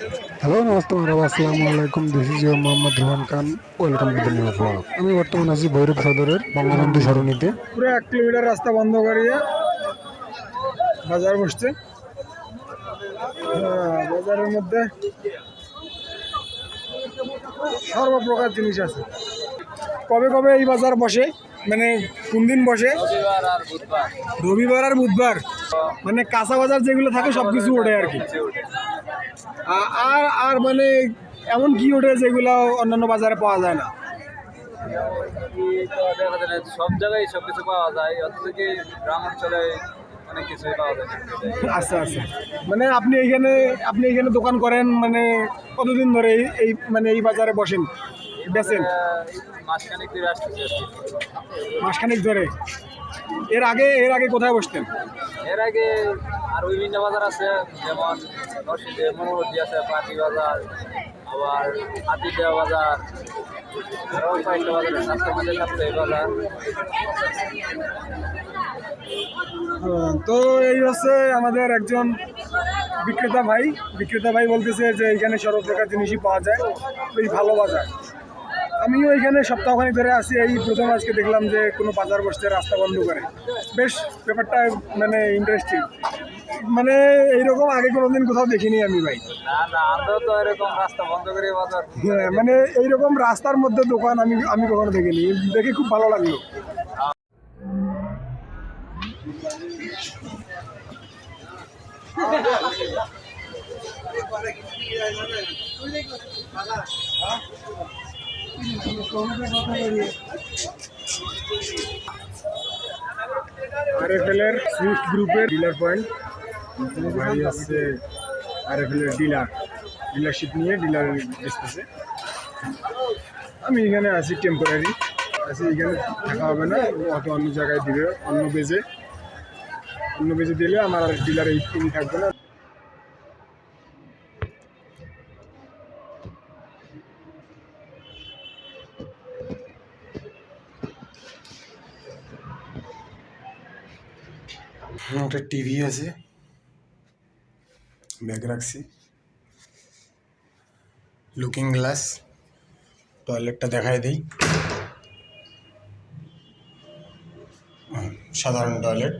Hello namaste মারাবা আসসালামু আলাইকুম। This is your Mohammad Rahman Khan welcome to the new blog আমি বর্তমান আছি ভৈরব সদরের বঙ্গবন্ধু সরণিতে। পুরো এক কিলোমিটার রাস্তা বন্ধ করিয়ে বাজার বসছে। হ্যাঁ, বাজারের মধ্যে সর্বপ্রকার জিনিস আছে। কবে কবে এই বাজার বসে? মানে কোন দিন বসে? রবিবার আর বুধবার। মানে কাঁচা বাজার যেগুলো থাকে সব কিছু ওঠে আর কি। আর আর মানে এমন কি ওঠে যেগুলো অন্যান্য বাজারে পাওয়া যায় না? সব জায়গায় সব কিছু পাওয়া যায় অথচ কি গ্রাম অঞ্চলে অনেক কিছুই পাওয়া যায়। আচ্ছা আচ্ছা। মানে আপনি এইখানে আপনি এইখানে দোকান করেন মানে কতদিন ধরে এই- মানে এই বাজারে বসেন বেচেন? মাসখানেক ধরে মাসখানেক ধরে। এর আগে এর আগে কোথায় বসতেন? এর আগে আর বিভিন্ন বাজার আছে, যেমন নরসিংদে মোমরদি আছে, পাটি বাজার, আবার হাতিদেয়া বাজার, আরও কয়েকটা বাজার মাঝে বাজার। তো এই হচ্ছে আমাদের একজন বিক্রেতা ভাই। বিক্রেতা ভাই বলতেছে যে, এখানে সর্ব জিনিসই পাওয়া যায় বেশ ভালো বাজার। আমিও এখানে সপ্তাহখানিক ধরে আসি এই প্রথম আজকে দেখলাম যে কোনো বাজার বসছে রাস্তা বন্ধ করে। বেশ ব্যাপারটা মানে ইন্টারেস্টিং মানে এইরকম আগে কোনোদিন কোথাও দেখিনি আমি ভাই। না না আমরা তো এরকম রাস্তা বন্ধ করে বাজার হ্যাঁ মানে এইরকম রাস্তার মধ্যে দোকান আমি আমি কখনো দেখিনি। দেখে খুব ভালো লাগল। আরএফএল এর সুইফট গ্রুপের ডিলার পয়েন্ট ভাই হচ্ছে আরএফএল এর ডিলার ডিলারশিপ নিয়ে ডিলার বেচতেছে আমি এখানে আছি টেম্পোরারি আছি এখানে থাকা হবে না। অত অন্য জায়গায় দিবে। অন্য বেজে অন্য বেজে দিলে আমার আর ডিলার এই থাকবে না। একটা টিভি আছে। ব্যাগ রাখছি। লুকিং গ্লাস টয়লেটটা দেখাই দিই। সাধারণ টয়লেট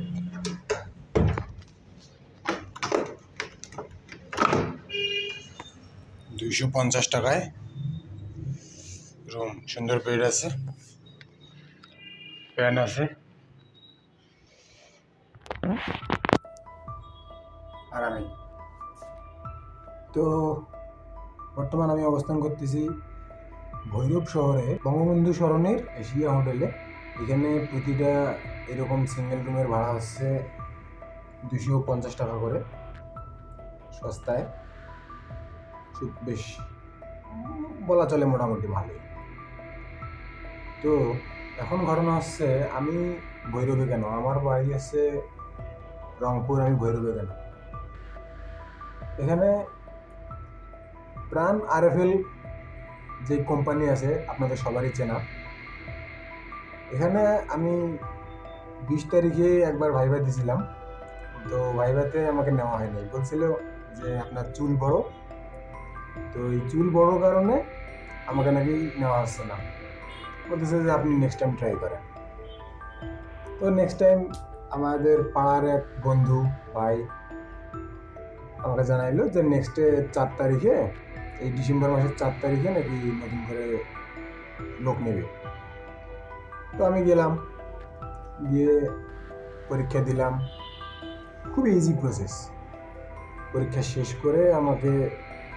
দুইশো পঞ্চাশ টাকায়। রুম সুন্দর বেড আছে। ফ্যান আছে। আর আমি। তো বর্তমান আমি অবস্থান করতেছি ভৈরব শহরে বঙ্গবন্ধু সরণের এশিয়া হোটেলে। এখানে প্রতিটা এরকম সিঙ্গেল রুমের ভাড়া হচ্ছে দুশো পঞ্চাশ টাকা করে সস্তায়। খুব বেশ বলা চলে মোটামুটি ভালোই। তো এখন ঘটনা হচ্ছে আমি ভৈরবে কেন? আমার বাড়ি আছে রংপুর আমি ভৈরবে গেলাম এখানে প্রাণ আরএফএল যে কোম্পানি আছে, আপনাদের সবারই চেনা। এখানে আমি বিশ তারিখে একবার ভাইবা দিয়েছিলাম তো ভাইভাতে আমাকে নেওয়া হয়নি। বলছিল যে, আপনার চুল বড়। তো এই চুল বড় কারণে আমাকে নাকি নেওয়া হচ্ছে না। বলতেছে যে, আপনি নেক্সট টাইম ট্রাই করেন। তো নেক্সট টাইম আমাদের পাড়ার এক বন্ধু ভাই আমাকে জানাইলো যে নেক্সটে চার তারিখে, এই ডিসেম্বর মাসের চার তারিখে নাকি নতুন করে লোক নেবে। তো আমি গেলাম, গিয়ে পরীক্ষা দিলাম। খুব ইজি প্রসেস পরীক্ষা শেষ করে আমাকে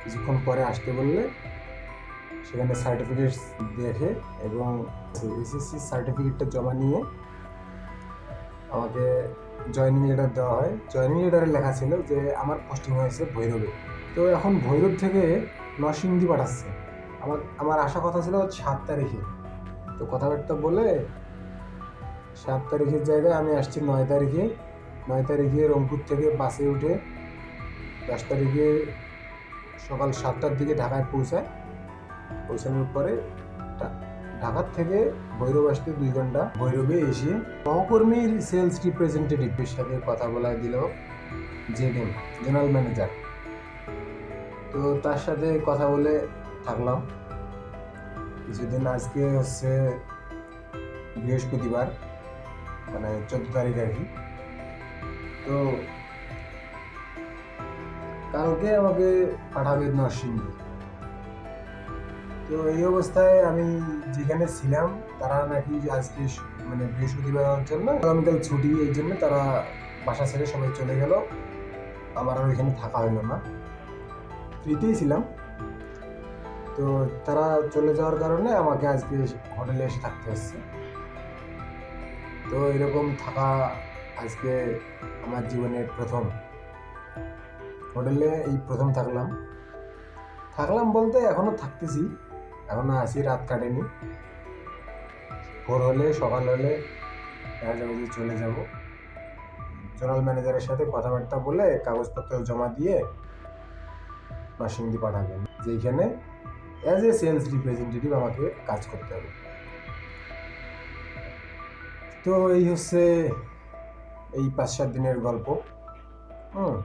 কিছুক্ষণ পরে আসতে বললে, সেখানে সার্টিফিকেট দেখে এবং এসএসসি সার্টিফিকেটটা জমা নিয়ে আমাকে জয়নিং লেটার দেওয়া হয়। জয়নিং লেটারে লেখা ছিল যে, আমার পোস্টিং হয়েছে ভৈরবে। তো এখন ভৈরব থেকে নরসিংদী পাঠাচ্ছে। আমার আমার আশা কথা ছিল সাত তারিখে। তো কথাবার্তা বলে সাত তারিখের জায়গায় আমি আসছি নয় তারিখে। নয় তারিখে রংপুর থেকে বাসে উঠে দশ তারিখে সকাল সাতটার দিকে ঢাকায় পৌঁছায়। পৌঁছানোর পরে ঢাকার থেকে ভৈরব আসতে দুই ঘণ্টা। ভৈরবে এসে সহকর্মীর সেলস রিপ্রেজেন্টেটিভের সাথে কথা বলা দিল জেডএম জেনারেল ম্যানেজার তো তার সাথে কথা বলে থাকলাম। কিছুদিন আজকে হচ্ছে বৃহস্পতিবার মানে চোদ্দ তারিখ আর কি। তো কালকে আমাকে পাঠাবে নরসিংদী। তো এই অবস্থায় আমি যেখানে ছিলাম, তারা নাকি আজকে মানে বৃহস্পতিবার জন্য, আগামীকাল ছুটি, এই জন্য তারা বাসা ছেড়ে সবাই চলে গেল। আমার আর ওইখানে থাকা হলো না। ফ্রিতেই ছিলাম। তো তারা চলে যাওয়ার কারণে আমাকে আজকে হোটেলে এসে থাকতে হচ্ছে। তো এরকম থাকা আজকে আমার জীবনের প্রথম। হোটেলে এই প্রথম থাকলাম। থাকলাম বলতে এখনও থাকতেছি। এখনও আছি, রাত কাটেনি। ভোর হলে, সকাল হলে দেখা চলে যাব। জোনাল ম্যানেজারের সাথে কথাবার্তা বলে কাগজপত্র জমা দিয়ে নরসিংদী পাঠাবেন। যেখানে অ্যাজ এ সেলস রিপ্রেজেন্টেটিভ আমাকে কাজ করতে হবে। তো এই হচ্ছে এই পাঁচ সাত দিনের গল্প। হুম,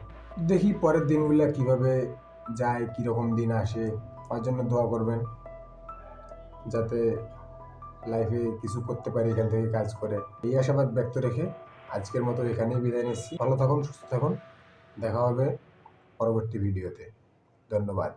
দেখি পরের দিনগুলো কীভাবে যায়, কীরকম দিন আসে। তার জন্য দোয়া করবেন। যাতে লাইফে কিছু করতে পারি, এখান থেকে কাজ করে। এই আশাবাদ ব্যক্ত রেখে আজকের মতো এখানেই বিদায় নিচ্ছি। ভালো থাকুন, সুস্থ থাকুন। দেখা হবে পরবর্তী ভিডিওতে ধন্যবাদ।